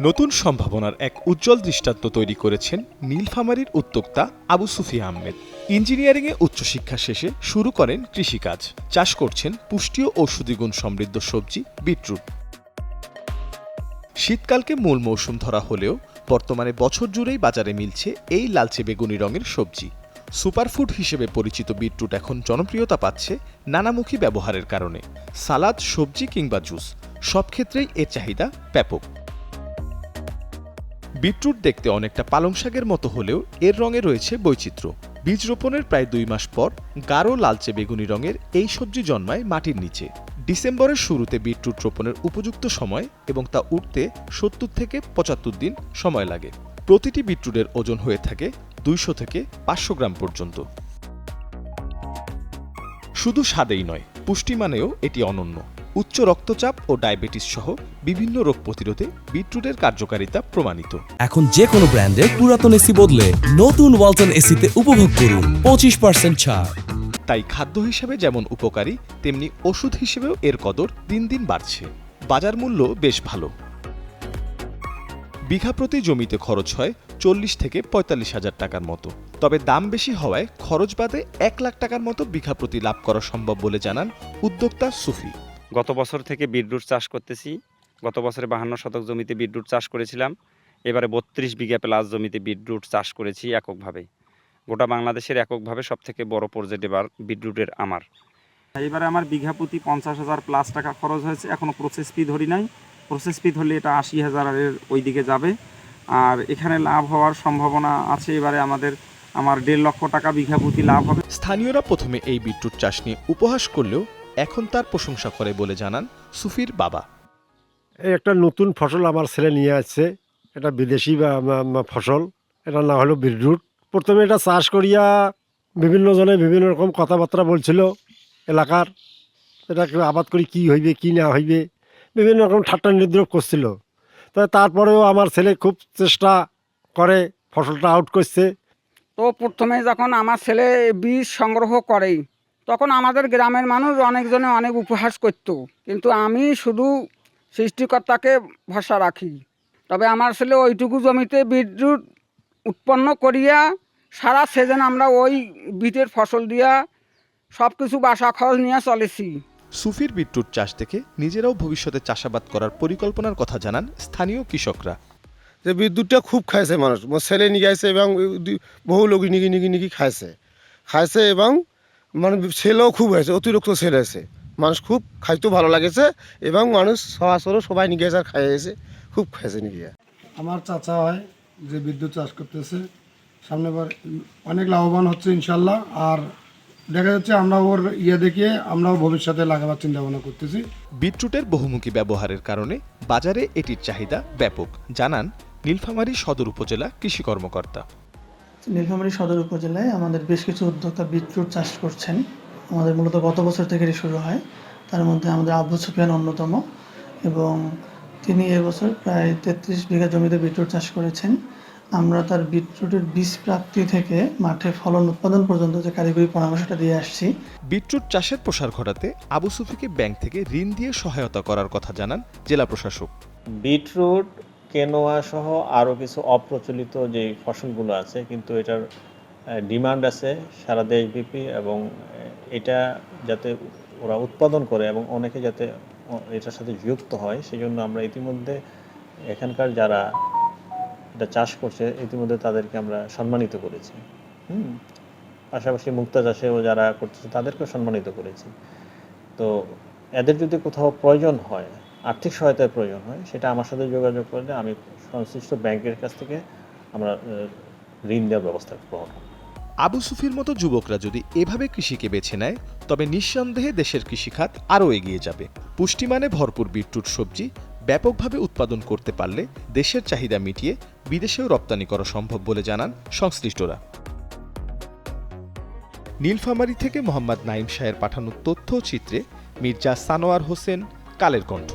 নতুন সম্ভাবনার এক উজ্জ্বল দৃষ্টান্ত তৈরি করেছেন নীলফামারীর উদ্যোক্তা আবু সুফিয়া আহমেদ। ইঞ্জিনিয়ারিংয়ে উচ্চশিক্ষা শেষে শুরু করেন কৃষিকাজ। চাষ করছেন পুষ্টি ও ঔষধিগুণ সমৃদ্ধ সবজি, বিটরুট। শীতকালকে মূল মৌসুম ধরা হলেও বর্তমানে বছর জুড়েই বাজারে মিলছে এই লালচে বেগুনি রঙের সবজি। সুপারফুড হিসেবে পরিচিত বিটরুট এখন জনপ্রিয়তা পাচ্ছে নানামুখী ব্যবহারের কারণে। সালাদ, সবজি কিংবা জুস, সব ক্ষেত্রেই এর চাহিদা ব্যাপক। বিটরুট দেখতে অনেকটা পালং শাকের মতো হলেও এর রঙে রয়েছে বৈচিত্র্য। বীজ রোপণের প্রায় দুই মাস পর গাঢ় লালচে বেগুনি রঙের এই সবজি জন্মায় মাটির নিচে। ডিসেম্বরের শুরুতে বিটরুট রোপণের উপযুক্ত সময় এবং তা উঠতে সত্তর থেকে পঁচাত্তর দিন সময় লাগে। প্রতিটি বিটরুটের ওজন হয়ে থাকে দুইশো থেকে পাঁচশো গ্রাম পর্যন্ত। শুধু স্বাদেই নয়, পুষ্টিমানেও এটি অনন্য। উচ্চ রক্তচাপ ও ডায়াবেটিস সহ বিভিন্ন রোগ প্রতিরোধে বিটরুটের কার্যকারিতা প্রমাণিত। এখন যে কোনো ব্র্যান্ডের পুরাতন এসি বদলে নতুন ওয়ালটন এসিতে উপভোগ করুন পঁচিশ পার্সেন্ট ছাড়। তাই খাদ্য হিসেবে যেমন উপকারী তেমনি ওষুধ হিসেবেও এর কদর দিন দিন বাড়ছে। বাজার মূল্য বেশ ভালো। বিঘা প্রতি জমিতে খরচ হয় চল্লিশ থেকে পঁয়তাল্লিশ হাজার টাকার মতো। তবে দাম বেশি হওয়ায় খরচ বাদে এক লাখ টাকার মতো বিঘা প্রতি লাভ করা সম্ভব বলে জানান উদ্যোক্তা সুফি। গত বছর থেকে বিটরুট চাষ করতেছি। গত বছরে বাহান্ন শতক জমিতে বিটরুট চাষ করেছিলাম। এবারে বত্রিশ বিঘা প্লাস জমিতে বিটরুট চাষ করেছি এককভাবে। গোটা বাংলাদেশের এককভাবে সব থেকে বড় প্রজেক্ট এবার বিটরুটের আমার। এবারে আমার বিঘা প্রতি পঞ্চাশ হাজার প্লাস টাকা খরচ হয়েছে। এখনও প্রসেস ফি ধরি নাই। প্রসেস ফি ধরলে এটা আশি হাজারের ওই দিকে যাবে। আর এখানে লাভ হওয়ার সম্ভাবনা আছে। এবারে আমাদের, আমার দেড় লক্ষ টাকা বিঘা প্রতি লাভ হবে। স্থানীয়রা প্রথমে এই বিটরুট চাষ নিয়ে উপহাস করলেও এখন তার প্রশংসা করে বলে জানান সুফির বাবা। এই একটা নতুন ফসল আমার ছেলে নিয়ে আসছে। এটা বিদেশি ফসল। এটা না হলো বিদ্যুৎ প্রথমে এটা চাষ করিয়া বিভিন্ন জনে বিভিন্ন রকম কথাবার্তা বলছিল এলাকার। এটা আবাদ করি কি হইবে কি না হইবে বিভিন্ন রকম ঠাট্টা নিদ্রোপ করছিল। তবে তারপরেও আমার ছেলে খুব চেষ্টা করে ফসলটা আউট করছে। তো প্রথমে যখন আমার ছেলে বীজ সংগ্রহ করে তখন আমাদের গ্রামের মানুষ অনেকজনে অনেক উপহাস করতো। কিন্তু আমি শুধু সৃষ্টিকর্তাকে ভরসা রাখি। তবে আমার ছেলে ওইটুকু জমিতে বিদ্যুৎ উৎপন্ন করিয়া সারা সিজন আমরা ওই বিটের ফসল দিয়া সব কিছু বাসা খরচ নিয়ে চলেছি। সুফির বিটরুট চাষ দেখে নিজেরাও ভবিষ্যতে চাষাবাদ করার পরিকল্পনার কথা জানান স্থানীয় কৃষকরা। যে বিদ্যুৎটা খুব খাইছে মানুষ। ছেলে নিয়ে গেছে এবং বহু লোক নিগি নিগি নিগি খাইছে। খাইছে এবং মানে ছেলেও খুব হয়েছে অতিরিক্ত ছেলে আছে মানুষ খুব খাইতেও ভালো লাগেছে এবং মানুষ সরাসরি সবাই নিয়ে গেছে আর খাইয়েছে খুব খাইছে নিয়ে গিয়ে। আমার চাচা হয় যে বিদ্যুৎ চাষ করতেছে সামনেবার অনেক লাভবান হচ্ছে ইনশাল্লাহ আর দেখা যাচ্ছে আমরা ওর ইয়ে দেখিয়ে আমরাও ভবিষ্যতে লাগাবার চিন্তা ভাবনা করতেছি। বিটরুটের বহুমুখী ব্যবহারের কারণে বাজারে এটির চাহিদা ব্যাপক। জানান নীলফামারী সদর উপজেলা কৃষি কর্মকর্তা। নীলফামারী সদর উপজেলায় আমাদের বেশ কিছু উদ্যোক্তা বিটরুট চাষ করছেন। আমাদের মূলত গত বছর থেকে এটি শুরু হয়। তার মধ্যে আমাদের আবু সুফিয়ান অন্যতম এবং তিনি এবছর প্রায় তেত্রিশ বিঘা জমিতে বিটরুট চাষ করেছেন। আমরা তার বিটরুটের বীজ প্রাপ্তি থেকে মাঠে ফলন উৎপাদন পর্যন্ত যে কারিগরি পরামর্শটা দিয়ে আসছি। বিটরুট চাষের প্রসার ঘটাতে আবু সুফিকে ব্যাংক থেকে ঋণ দিয়ে সহায়তা করার কথা জানান জেলা প্রশাসক। বিটরুট কেনোয়া সহ আরও কিছু অপ্রচলিত যে ফসলগুলো আছে, কিন্তু এটার ডিমান্ড আছে সারা দেশব্যাপী এবং এটা যাতে ওরা উৎপাদন করে এবং অনেকে যাতে এটার সাথে যুক্ত হয় সেই জন্য আমরা ইতিমধ্যে এখানকার যারা এটা চাষ করছে, ইতিমধ্যে তাদেরকে আমরা সম্মানিত করেছি। হুম? পাশাপাশি মুক্তা চাষেও যারা করতেছে, তাদেরকেও সম্মানিত করেছি। তো এদের যদি কোথাও প্রয়োজন হয় আর্থিক সহায়তার প্রয়োজন হয়, সেটা আমার সাথে যোগাযোগ করলে আমি সংশ্লিষ্ট ব্যাংকের কাছ থেকে আমরা ঋণ দেওয়ার ব্যবস্থা গ্রহণ করব। আবু সুফির মতো যুবকরা যদি এভাবে কৃষিকে বেছে নেয়, তবে নিঃসন্দেহে দেশের কৃষিখাত আরও এগিয়ে যাবে পুষ্টিমানে ভরপুর বিটরুট সবজি ব্যাপকভাবে উৎপাদন করতে পারলে দেশের চাহিদা মিটিয়ে বিদেশেও রপ্তানি করা সম্ভব বলে জানান সংশ্লিষ্টরা নীলফামারী থেকে মোহাম্মদ নাইম শাহের পাঠানো তথ্য চিত্রে মির্জা সানোয়ার হোসেন কালের কণ্ঠ।